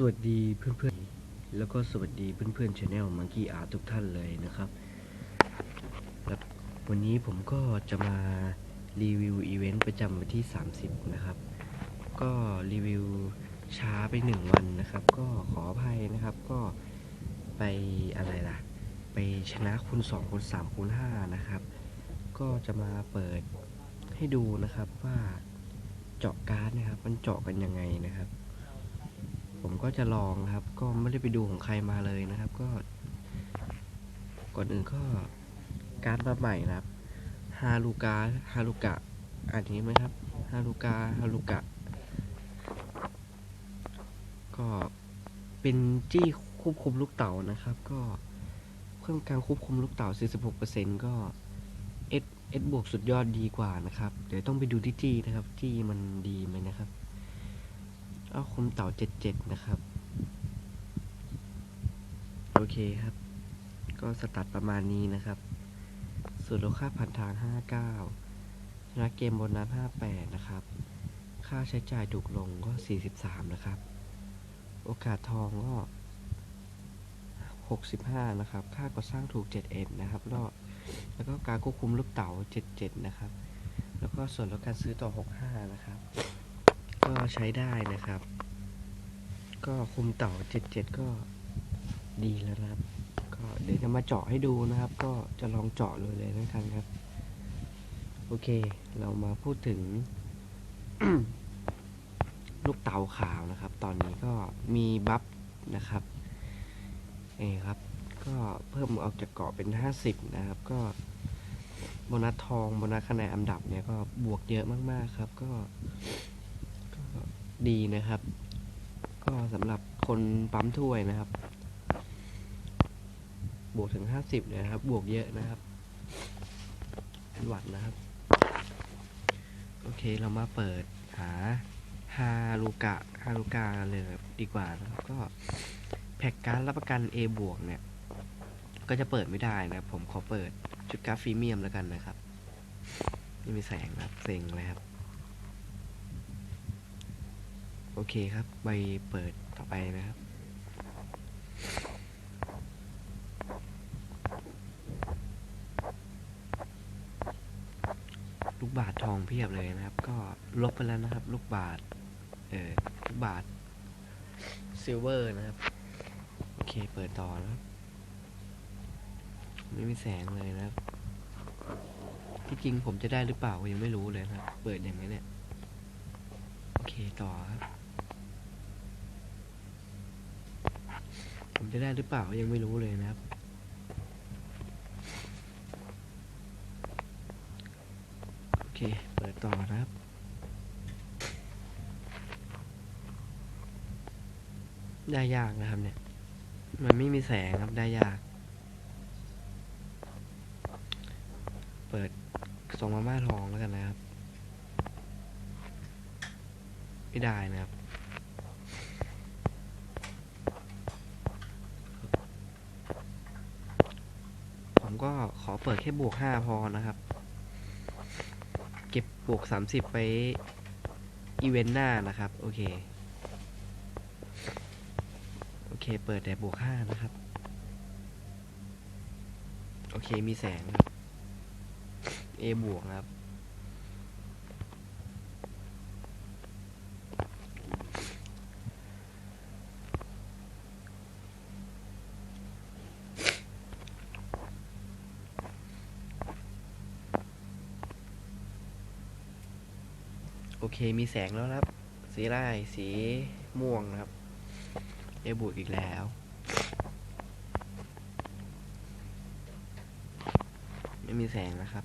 สวัสดีเพื่อนๆ แล้วก็สวัสดีเพื่อนๆชาแนลมังกี้อาทุกท่านเลยนะครับแล้ววันนี้ผมก็จะมารีวิวอีเวนต์ประจำวันที่ 30 นะครับ ก็รีวิวช้าไปหนึ่งวันนะครับ ก็ขออภัยนะครับก็ไปอะไรล่ะ ไปชนะคูณ2คูณ3คูณ5นะครับ ก็จะมาเปิดให้ดูนะครับว่าเจาะการ์ดนะครับ มันเจาะกันยังไงนะครับ ผมก็จะลองครับ ก็ไม่ได้ไปดูของใครมาเลยนะครับ ก็ก่อนอื่นก็การ์ดมาใหม่นะครับฮาลูกาฮาลูกะอันนี้ไหมครับฮาลูกาฮาลูกะ ก็เป็นจี้ควบคุมลูกเต๋านะครับ ก็เพิ่มการควบคุมลูกเต๋า46%ก็เอสเอสบวกสุดยอดดีกว่านะครับ เดี๋ยวต้องไปดูที่จี้นะครับ จี้มันดีไหมนะครับ เอาคุมเต่าเจ็ดเจ็ดนะครับ โอเคครับ ก็สตัดประมาณนี้นะครับส่วนลดค่าผ่านทางห้าเก้าชนะเกมบนนัดห้าแปดนะครับ ค่าใช้จ่ายถูกลงก็สี่สิบสามนะครับ โอกาสทองก็หกสิบห้านะครับ ค่าก่อสร้างถูกเจ็ดเอ็ดนะครับ แล้วแล้วก็การควบคุมลูกเต๋าเจ็ดเจ็ดนะครับ แล้วก็ส่วนลดการซื้อต่อหกห้านะครับ ก็ใช้ได้นะครับ ก็คุมเต่า 77 ก็ดีแล้วนะครับ ก็เดี๋ยวจะมาเจาะให้ดูนะครับ ก็จะลองเจาะเลยเลยแล้วกันครับ โอเค เรามาพูดถึง ลูกเต๋าขาวนะครับ ตอนนี้ก็มีบัฟนะครับเอครับก็เพิ่มออกจากเกาะเป็น 50 นะครับ ก็โบนัสทองโบนัสคะแนนอันดับเนี่ยก็บวกเยอะมากๆครับ ก็ ดีนะครับ ก็สำหรับคนปั๊มถ้วยนะครับ บวกถึงห้าสิบเลยนะครับ บวกเยอะนะครับเป็นหวัดนะครับ โอเคเรามาเปิดหาฮาลูกะฮาลูกาเลยดีกว่านะครับก็แพ็กการรับประกัน A บวกเนี่ย ก็จะเปิดไม่ได้นะผมขอเปิดชุดกราฟฟรีเมียมแล้วกันนะครับ ไม่มีแสงนะครับเซ็งเลยครับ โอเคครับใบเปิดต่อไปนะครับ ลูกบาททองเพียบเลยนะครับ ก็ลบไปแล้วนะครับ ลูกบาท เออลูกบาทซิลเวอร์นะครับ โอเคเปิดต่อนะครับ ไม่มีแสงเลยนะครับ ที่จริงผมจะได้หรือเปล่าก็ยังไม่รู้เลยนะครับ เปิดอย่างนี้เนี่ย โอเคต่อครับ ผมจะได้หรือเปล่ายังไม่รู้เลยนะครับ โอเค เปิดต่อนะครับ ได้ยากนะครับเนี่ย มันไม่มีแสงครับได้ยาก เปิดส่งมาม่าทองแล้วกันนะครับ ไม่ได้นะครับ ก็ขอเปิดแค่บวกห้าพอนะครับ เก็บบวกสามสิบไปอีเวนต์หน้านะครับ โอเค โอเค เปิดแต่บวกห้านะครับ โอเคมีแสงครับ A บวกครับ เคมีแสงแล้วครับ สีไร่สีม่วงนะครับเอบูดอีกแล้วไม่มีแสงนะครับ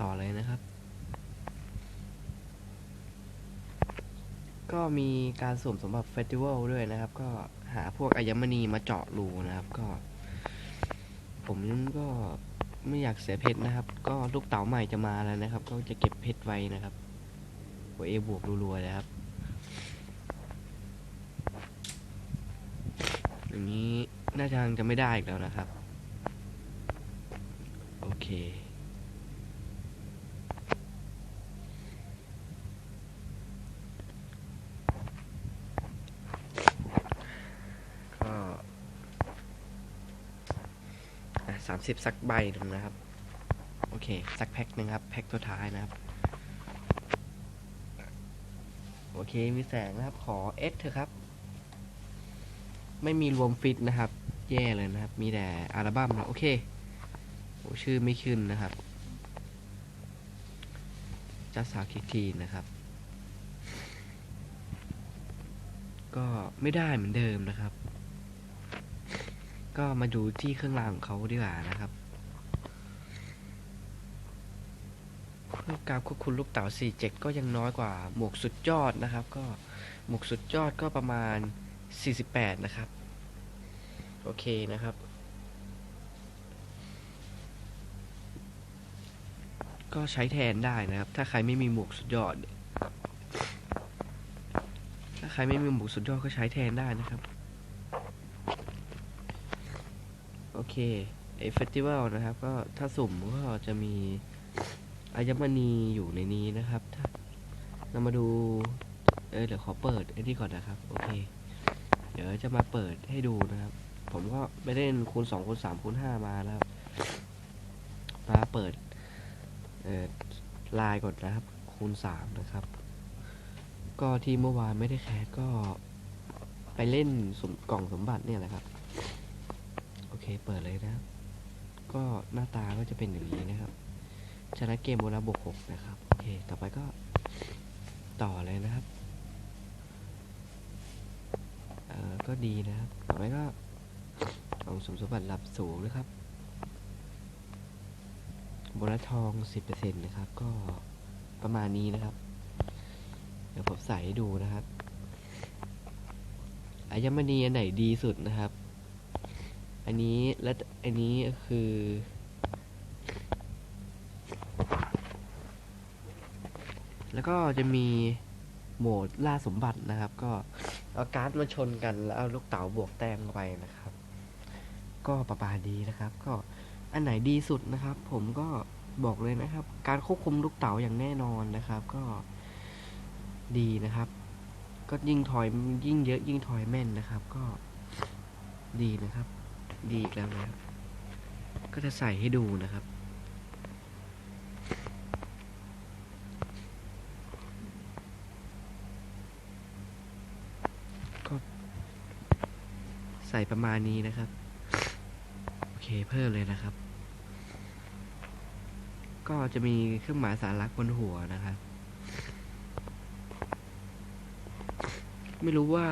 ต่อเลยนะครับ ก็มีการสวมสมบัติเฟสติวัลด้วยนะครับ ก็หาพวกอัญมณีมาเจาะรูนะครับ ก็ ผมก็ไม่อยากเสียเพชรนะครับ ก็ลูกเต๋าใหม่จะมาแล้วนะครับ ก็จะเก็บเพชรไว้นะครับหัวเอบวกรัวๆเลยครับ อย่างนี้น่าจะยังจะไม่ได้อีกแล้วนะครับ โอเค สามสิบสักใบหนึ่งนะครับ โอเค สักแพ็คหนึ่งครับ แพ็คตัวท้ายนะครับ โอเค มีแสงนะครับ ขอเอสเถอะครับ ไม่มีรวมฟิตนะครับ แย่เลยนะครับ มีแต่อัลบั้มนะโอเคโอ้ชื่อไม่ขึ้นนะครับจัสสาคิกทีนะครับ ก็ไม่ได้เหมือนเดิมนะครับ ก็มาดูที่เครื่องรางของเขาดีกว่านะครับเพื่อการควบคุมลูกเต๋า47 ก็ยังน้อยกว่าหมวกสุดยอดนะครับ ก็หมวกสุดยอดก็ประมาณ 48 นะครับ โอเคนะครับ ก็ใช้แทนได้นะครับ ถ้าใครไม่มีหมวกสุดยอด ถ้าใครไม่มีหมวกสุดยอดก็ใช้แทนได้นะครับ โอ เคไอเฟสติวัลนะครับก็ถ้าสุ่มก็จะมีอายมณีอยู่ในนี้นะครับถ้าเรามาดูเออเดี๋ยวขอเปิดไอ้นี่ก่อนนะครับ โอเค เดี๋ยวจะมาเปิดให้ดูนะครับ ผมก็ไปเล่นคูณสองคูณสามคูณห้ามาแล้วมาเปิดเออลน์ก่อนนะครับ คูณสามนะครับ ก็ที่เมื่อวานไม่ได้แคสก็ไปเล่นสมกล่องสมบัติเนี่ยแหละครับ เคเปิดเลยนะครับ ก็หน้าตาก็จะเป็นอย่างนี้นะครับ ชนะเกมโบนัสบวกหกนะครับ โอเค ต่อไปก็ต่อเลยนะครับเอ่อก็ดีนะครับ ต่อไปก็กองสมสมบัติรับสูงนะครับโบนัสทอง 10%นะครับ ก็ประมาณนี้นะครับ เดี๋ยวผมใส่ให้ดูนะครับอายมณีอันไหนดีสุดนะครับ อันนี้และอันนี้คือ แล้วก็จะมีโหมดล่าสมบัตินะครับ ก็เอาการ์ดมาชนกันแล้วเอาลูกเต๋าบวกแต้มเข้าไปนะครับ ก็ประมาณนี้นะครับ ก็อันไหนดีสุดนะครับ ผมก็บอกเลยนะครับ การควบคุมลูกเต๋าอย่างแน่นอนนะครับ ก็ดีนะครับ ก็ยิ่งถอยยิ่งเยอะยิ่งถอยแม่นนะครับ ก็ดีนะครับ ดีอีกแล้วนะครับ ก็จะใส่ให้ดูนะครับ ก็ใส่ประมาณนี้นะครับ โอเคเพิ่มเลยนะครับ ก็จะมีเครื่องหมายสารลักบนหัวนะครับไม่รู้ว่า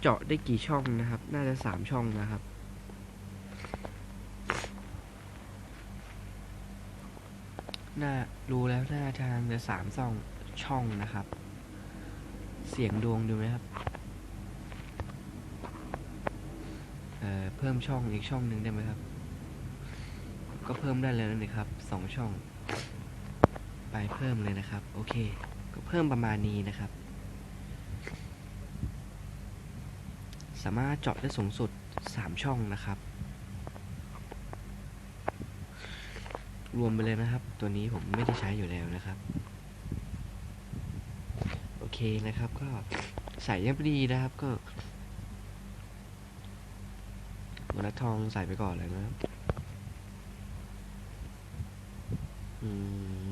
เจาะได้กี่ช่องนะครับ น่าจะสามช่องนะครับ น่ารู้แล้วน่าทางจะสามช่องช่องนะครับ เสียงดวงดูไหมครับเอ่อเพิ่มช่องอีกช่องหนึ่งได้ไหมครับ ก็เพิ่มได้เลยนะครับสองช่อง ไปเพิ่มเลยนะครับ โอเค ก็เพิ่มประมาณนี้นะครับ สามารถเจาะได้สูงสุด3ช่องนะครับ รวมไปเลยนะครับ ตัวนี้ผมไม่ได้ใช้อยู่แล้วนะครับ โอเคนะครับ ก็ใส่ยังพอดีนะครับก็มนัททองใส่ไปก่อนเลยนะครับอืม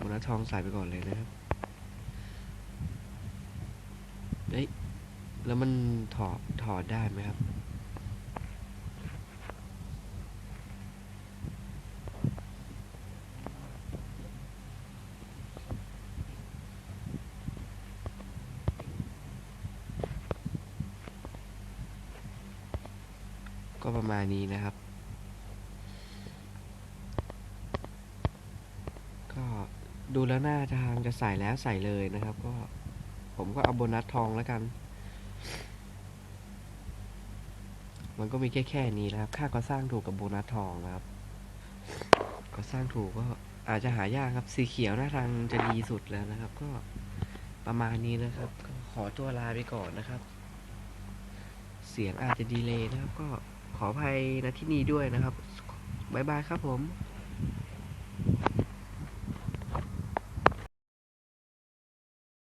มนัททองใส่ไปก่อนเลยนะครับเอ้ยแล้วมันถอดถอดได้ไหมครับ ก็ประมาณ นี้นะครับ ก็ดูแล้วหน้าทางจะใส่แล้วใส่เลยนะครับ ก็ผมก็เอาโบนัสทองแล้วกัน มันก็มีแค่แค่นี้นะครับ ค่าก่อสร้างถูกกับโบนัสทองนะครับก่อสร้างถูกก็อาจจะหายากครับ สีเขียวหน้าทางจะดีสุดแล้วนะครับ ก็ประมาณนี้นะครับ ขอตัวลาไปก่อนนะครับ เสียงอาจจะดีเลยนะครับก็ ขออภัยณที่นี้ด้วยนะครับ บ๊ายบายครับผม